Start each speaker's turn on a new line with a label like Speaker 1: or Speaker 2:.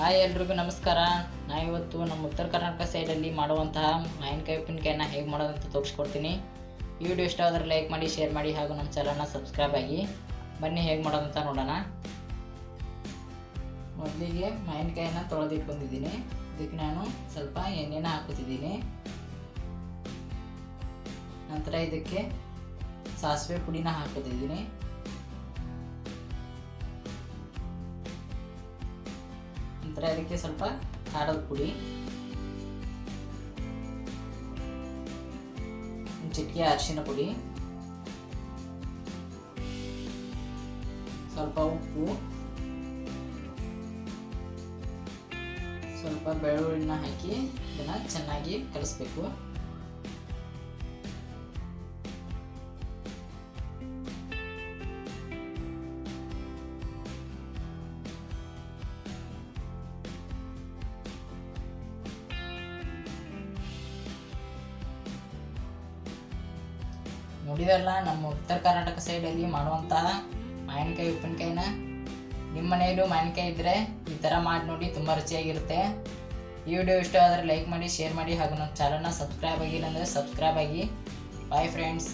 Speaker 1: Hi ಎಲ್ರಿಗೂ ನಮಸ್ಕಾರ. ನಾ ಇವತ್ತು ನಮ್ಮ ಉತ್ತರ ಕರ್ನಾಟಕ ಸೈಡಲ್ಲಿ ಮಾಡುವಂತಹ ಮಾವಿನಕಾಯಿ ಉಪ್ಪಿನಕಾಯಿನ ಹೇಗೆ ಮಾಡೋದಂತ ತೋರಿಸ್ಕೊಡ್ತೀನಿ. ಈ ವಿಡಿಯೋ ಇಷ್ಟ ಆದರೆ ಲೈಕ್ ಮಾಡಿ ಶೇರ್ ಮಾಡಿ ಹಾಗೂ ನಮ್ಮ ಚಾನಲ್ನ ಸಬ್ಸ್ಕ್ರೈಬ್ ಆಗಿ. ಬನ್ನಿ ಹೇಗೆ ಮಾಡೋದಂತ ನೋಡೋಣ. ಮೊದಲಿಗೆ ಮಾವಿನಕಾಯಿನ ತೊಳೆದಿಟ್ಕೊಂಡಿದ್ದೀನಿ ಇದಕ್ಕೆ ನಾನು ಸ್ವಲ್ಪ ಎಣ್ಣೆನ ಹಾಕುತ್ತಿದ್ದೀನಿ. ನಂತರ ಇದಕ್ಕೆ ಸಾಸಿವೆ ಪುಡಿನ ಹಾಕುತ್ತಿದ್ದೀನಿ. ನಂತರ ಅದಕ್ಕೆ ಸ್ವಲ್ಪ ಖಾರದ ಪುಡಿ. ಚಿಟಿಕೆ ಅರಿಶಿನ ಪುಡಿ. ಸ್ವಲ್ಪ ಉಪ್ಪು. ಸ್ವಲ್ಪ ಬೆಳ್ಳುಳ್ಳಿನ ಹಾಕಿ ಇದನ್ನ ಚೆನ್ನಾಗಿ ಕಲಿಸ್ಬೇಕು. ನೋಡಿದಲ್ಲ ನಮ್ಮ ಉತ್ತರ ಕರ್ನಾಟಕ ಸೈಡಲ್ಲಿ ಮಾಡುವಂತಹ ಮಾವಿನಕಾಯಿ, ಉಪ್ಪಿನಕಾಯಿನ. ನಿಮ್ಮ ಮನೆಯಲ್ಲೂ ಮಾವಿನಕಾಯಿ ಇದ್ದರೆ ಈ ಥರ ಮಾಡಿ ನೋಡಿ, ತುಂಬ ರುಚಿಯಾಗಿರುತ್ತೆ. ಈ ವಿಡಿಯೋ ಇಷ್ಟ ಆದರೆ ಲೈಕ್ ಮಾಡಿ ಶೇರ್ ಮಾಡಿ, ಹಾಗೂ ನಮ್ಮ ಚಾನಲ್ನ ಸಬ್ಸ್ಕ್ರೈಬ್ ಆಗಿಲ್ಲ ಅಂದರೆ ಸಬ್ಸ್ಕ್ರೈಬ್ ಆಗಿ. Bye friends